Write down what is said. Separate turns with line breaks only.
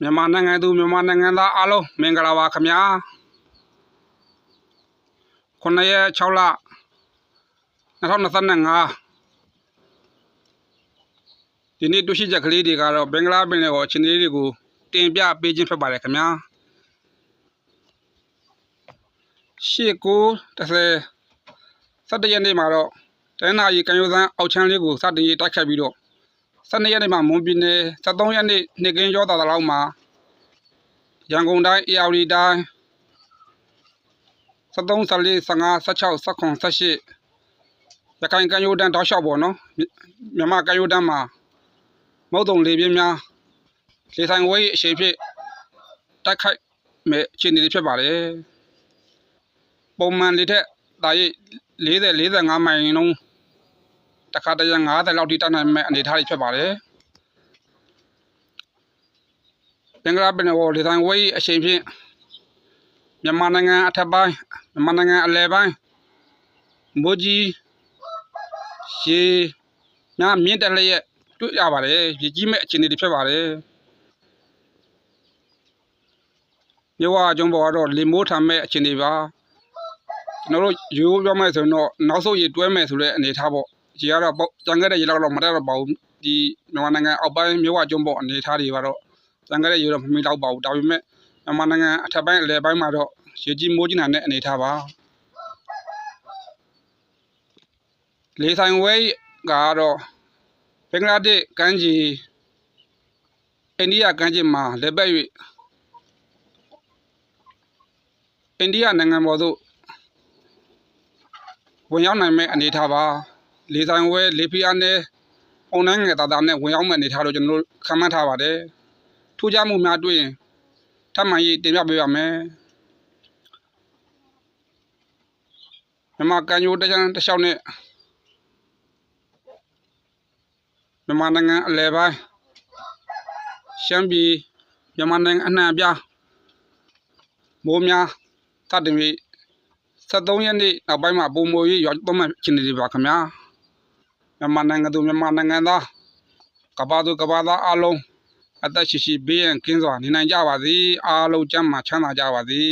မြန်မာနိုင်ငံသူမြန်မာနိုင်ငံသားအားလုံးမင်္ဂလာပါခင်ဗျာ9ရက်6လ2025ဒီနေ့တွေ့ရှိချက်ကလေးတွေကတော့ဘင်္ဂလားပင်လယ်ကိုအခြေအနေလေးတွေကိုတင်ပြပေးခြင်းဖြစ်ပါတယ်ခင်ဗျာရှေ့ကို30 17ရက်နေ့မှာတော့တနင်္လာရီကံရိုးစမ်းအောက်ချမ်းလေးကိုစတင်ရေးတိုက်ခတ်ပြီးတော့ 12ရက်နေ့မှာမွန်ပြည်နယ်73ရက်နေ့နေ့ကင်းကျော်တာလောက်မှာရန်ကုန်တိုင်းအေရဝတီတိုင်း73 14 15 16 18 18ရခိုင်ကံရိုးတန်းတောက်လျှောက်ပေါ့နော်မြန်မာကံရိုးတန်းမှာမုတ်တုံလေပြင်းများလေဆိုင်ဝဲအရှိန်ဖြစ်တိုက်ခိုက်မဲ့အခြေအနေတွေဖြစ်ပါတယ်ပုံမှန်လေထက်ဒါရိပ်40 45မိုင်လုံး တခါတရံ90လောက်ထိတက်နိုင်မဲ့အနေအထားတွေဖြစ်ပါတယ်ဘင်္ဂလားပင်လယ်ပေါ်လေဆိုင်ဝဲအရှိန်ဖြင့်မြန်မာနိုင်ငံအထက်ပိုင်းမြန်မာနိုင်ငံအလယ်ပိုင်းမိုးကြီးရေများမြင့်တက်လျက်တွေ့ရပါတယ်ရေကြီးမဲ့အခြေအနေတွေဖြစ်ပါတယ်မြဝအကျုံးပေါ်ကတော့လေမိုးထမ်းမဲ့အခြေအနေပါကျွန်တော်တို့ရိုးပြောမယ်ဆိုရင်တော့နောက်ဆုံးရေတွဲမယ်ဆိုတဲ့အနေထားပေါ့ ရေကတော့ကြံခဲ့တဲ့ရေလောက်တော့မတက်တော့ပါဘူးဒီမြန်မာနိုင်ငံအောက်ပိုင်းမြဝအကျုံးပေါ်အနေထားတွေကတော့ကြံခဲ့တဲ့ရေတော့မမီတော့ပါဘူးဒါပေမဲ့မြန်မာနိုင်ငံအထက်ပိုင်းအလယ်ပိုင်းမှာတော့ရေကြီးမိုးကြီးနိုင်တဲ့အနေထားပါလေဆိုင်ဝဲကတော့ဘင်္ဂလားဒေ့ရှ်ကမ်းခြေအိန္ဒိယကမ်းခြေမှာလက်ပတ်၍အိန္ဒိယနိုင်ငံပေါ်သို့ဝင်ရောက်နိုင်မဲ့အနေထားပါ လေဆိုင်ဝဲလေဖီအားနဲ့အုံနိုင်ငယ်တာတာနဲ့ဝင်ရောက်မဲ့အနေထားလို့ကျွန်တော်တို့ခံမှန်းထားပါတယ်ထူးခြားမှုများတွေ့ရင်ထပ်မံရေးတင်ပြပေးပါမယ်မြန်မာကန်ယိုတကြံတစ်လျှောက်နဲ့မြန်မာနိုင်ငံအလယ်ပိုင်းရှမ်းပြည်မြန်မာနိုင်ငံအနှံ့အပြားမိုးများတတ်တယ်ပြီး73ရက်နေ့နောက်ပိုင်းမှာပုံမွေရွာသွမ်းမှချင်နေပါခင်ဗျာ မြန်မာနိုင်ငံသူမြန်မာနိုင်ငံသားကဘာသူကဘာသားအားလုံးအသက်ရှိရှိဘေးရန်ကင်းစွာနေနိုင်ကြပါစေအားလုံးကျန်းမာချမ်းသာကြပါစေ